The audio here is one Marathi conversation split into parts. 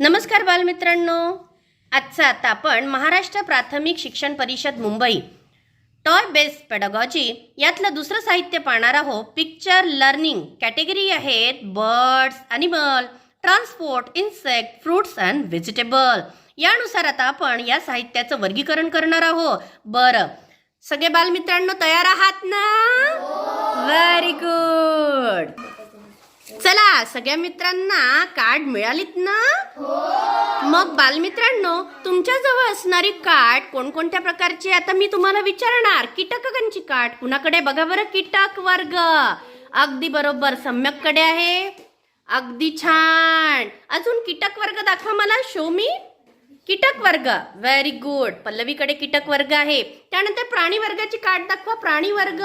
नमस्कार बालमित्रांनो. आजचा आता आपण महाराष्ट्र प्राथमिक शिक्षण परिषद मुंबई टॉय बेस्ड पेडॉगॉजी यातलं दुसरं साहित्य पाहणार आहोत. पिक्चर लर्निंग कॅटेगरी आहेत birds animal transport insect fruits and vegetable यानुसार आता आपण या साहित्याचं वर्गीकरण करणार आहोत. बरं सगळे बालमित्रांनो तयार आहात ना? व्हेरी गुड चला सगळ्या मित्रांना कार्ड मिळालीत ना? मग बालमित्रांनो तुमच्याजवळ असणारी कार्ड कोणकोणत्या प्रकारची आता मी तुम्हाला विचारणार कीटकांची कार्ड कुणाकडे? बघा बरं कीटक वर्ग. अगदी बरोबर सम्यककडे आहे. अगदी छान. अजून कीटक वर्ग दाखवा मला शो मी कीटक वर्ग व्हेरी गुड पल्लवीकडे कीटक वर्ग आहे. त्यानंतर प्राणी वर्गाची कार्ड दाखवा प्राणी वर्ग.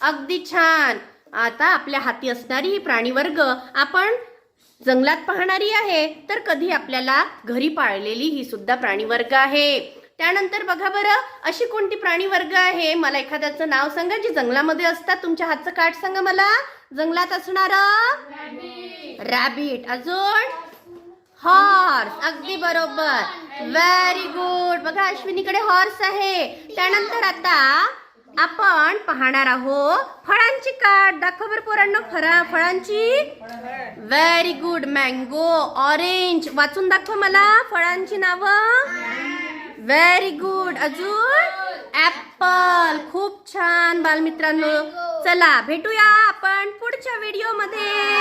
अगदी छान. आता आपल्या हाती असणारी ही प्राणी वर्ग आपण जंगलात पाहणारी आहे तर कधी आपल्याला घरी पाळलेली ही सुद्धा प्राणी वर्ग आहे. त्यानंतर बघा बरं अशी कोणती प्राणी वर्ग आहे? मला एखाद्याचं नाव सांगा जी जंगलामध्ये असतात. तुमच्या हातचं काठ सांगा मला. जंगलात असणार रॅबिट. अजून? हॉर्स. अगदी बरोबर. व्हेरी गुड बघा अश्विनीकडे हॉर्स आहे. त्यानंतर आता आपण पाहणार आहोत फळांची काट दाखव बरं पोरांना फरा फळांची. व्हेरी गुड मँगो ऑरेंज वाचून दाखव मला फळांची नावं. व्हेरी गुड अजून? ऍपल खूप छान बालमित्रांनो. चला भेटूया आपण पुढच्या व्हिडिओमध्ये